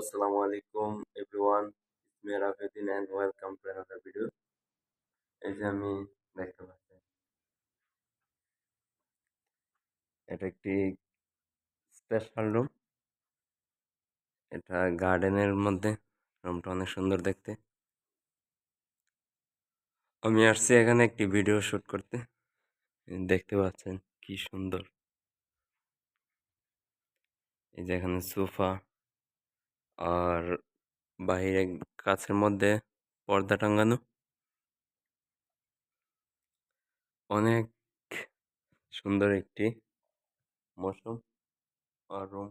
Assalamu আলাইকুম. It's me Rafiuddin and welcome to another video. এই যে আমি দেখতে পাচ্ছি। এটা একটি স্পেশাল রুম এটা গার্ডেনের মধ্যে। রুমটা অনেক সুন্দর দেখতে। আমি আসছি এখানে একটি ভিডিও শুট করতে। দেখতে পাচ্ছেন কি সুন্দর। এই যে এখানে সোফা আর বাহিরে কাছের মধ্যে পর্দা টাঙ্গানো অনেক সুন্দর একটি মৌসুম। আর রুম,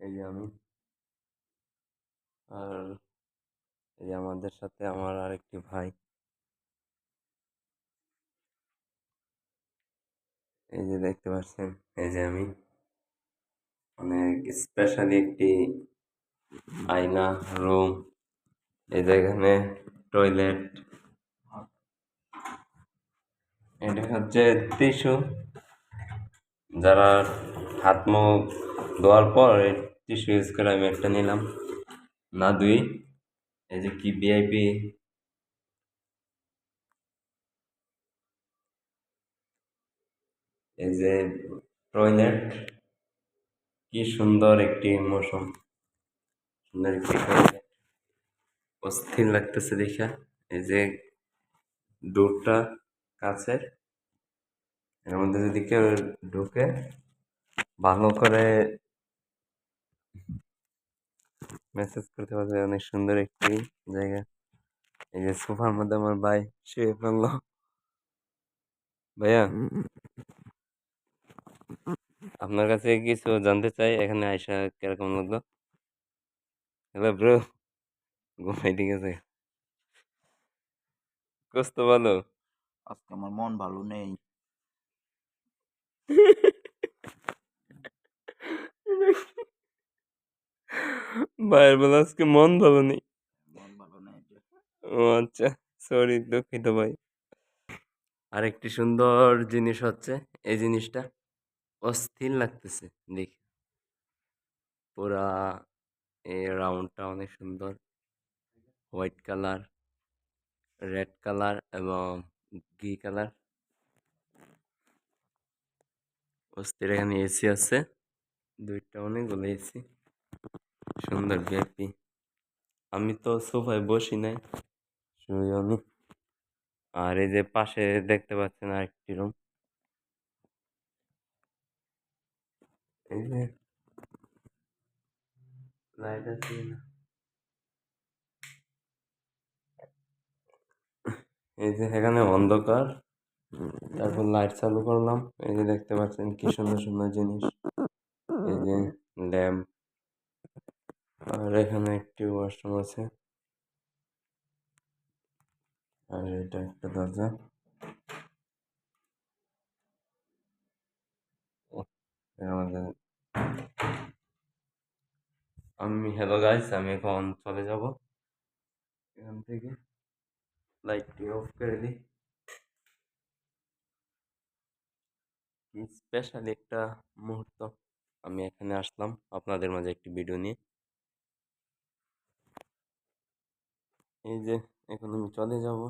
এই যে আমি। আর এই আমাদের সাথে আমার আরেকটি ভাই। এই যে দেখতে পাচ্ছেন, এই যে আমি। অনেক স্পেশালি একটি আয়না, রুম, এই যে এখানে টয়লেট এটা হচ্ছে টিস্যু যারা হাত মুখ ধোয়ার পর টিস্যু ইউজ করে আমি একটা নিলাম। না, দুই, এই যে কি ভিআইপি এই যে টয়লেট কি সুন্দর একটি মৌসুম। অস্থির লাগতেছে দেখা। এই যে ডোরটা কাছের, এর মধ্যে যদি কেউ ঢুকে ভালো করে মেসেজ করতে পারবে। অনেক সুন্দর একটি জায়গা। এই যে সোফার মধ্যে আমার ভাই শুয়ে পড়ল। ভাইয়া, আপনার কাছে কিছু জানতে চাই, এখানে আইসা কীরকম লাগল? হ্যালো ব্রো ঘুমাইতে গেছে। কষ্ট ভালো। আজকে আমার মন ভালো নেই। ভাইয়ের বলে আজকে মন ভালো নেই। মন ভালো নেই ও আচ্ছা সরি দুঃখিত ভাই। আরেকটি সুন্দর জিনিস হচ্ছে এই জিনিসটা অস্থির লাগতেছে দেখি। পুরা এই রাউন্ডটা অনেক সুন্দর। হোয়াইট কালার রেড কালার এবং ঘি কালার অস্থির এখানে এসি আছে। দুইটা অনেকগুলো এসি সুন্দর ভিআইপি আমি তো সোফায় বসি নাই। শুই আমি আর এই যে পাশে দেখতে পাচ্ছেন আরেকটি রুম এই যে আছে না এই যে এখানে অন্ধকার তারপর লাইট চালু করলাম। এই যে দেখতে পাচ্ছেন কি সুন্দর সুন্দর জিনিস। এই যে ল্যাম্প আর এখানে একটি ওয়াশরুম আছে। আর এটা একটা দরজা। আমাদের আমি হ্যালো গাইস আমি এখন চলে যাব। এখান থেকে লাইটটি অফ করে দিই। স্পেশাল একটা মুহূর্ত আমি এখানে আসলাম আপনাদের মাঝে একটি ভিডিও নিয়ে। এই যে, এখন আমি চলে যাব।